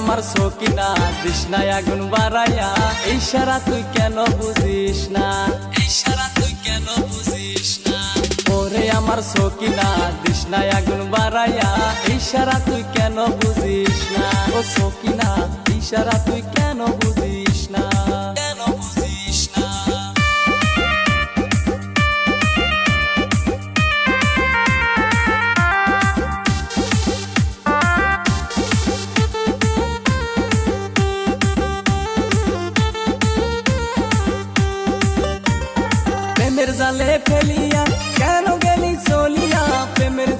আমার সকিনা তৃষ্ণায় আগুন বাড়াইয়া এই সারা তুই কেন বুঝিস না? এই সারা তুই কেন বুঝিস না? ওরে আমার সকিনা তৃষ্ণায় আগুন বাড়াইয়া এই সারা তুই কেন বুঝিস না? ও সকিনা ইশারা তুই প্রেমের ফেলিয়া, কেন গেলি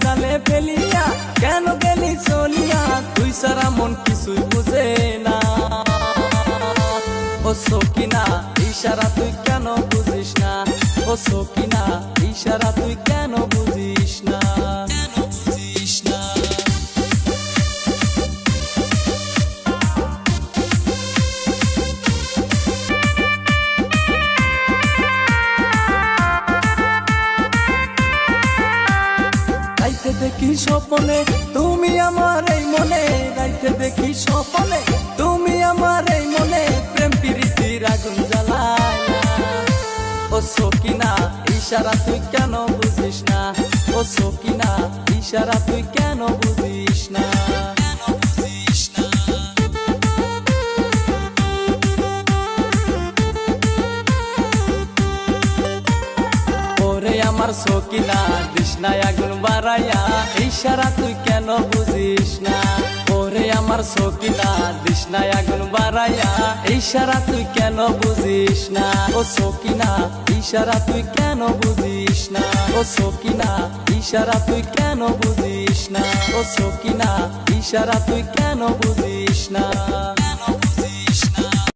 জালে ফেলিয়া, কেন গেলি চলিয়া? তুই সারা মন কিছুই বুঝে না। ও সকিনা ইশারা তুই কেন বুঝিস না? ও সকিনা ইশারা তুই কেন বুঝিস দেখি স্বপনে, তুমি আমার এই মনে, গাইতে দেখি স্বপনে, তুমি আমার এই মনে, প্রেম প্রীতির আগুন জ্বালাইলা ও সকিনা, ইশারা তুই কেন বুঝিস না? ও সকিনা, ইশারা তুই কেন বুঝিস না? আমার সকিনা, তৃষ্ণায় আগুন বাড়াইয়া ইশারা, তুই কেন বুঝিস না? ওরে আমার সকিনা না আগুন বাড়াইয়া। ইশারা, তুই কেন বুঝিস না? ও সকিনা, ইশারা, তুই কেন বুঝিস না? ও সকিনা, ইশারা, তুই কেন বুঝিস না? ও সকিনা, ইশারা, তুই কেন বুঝিস না?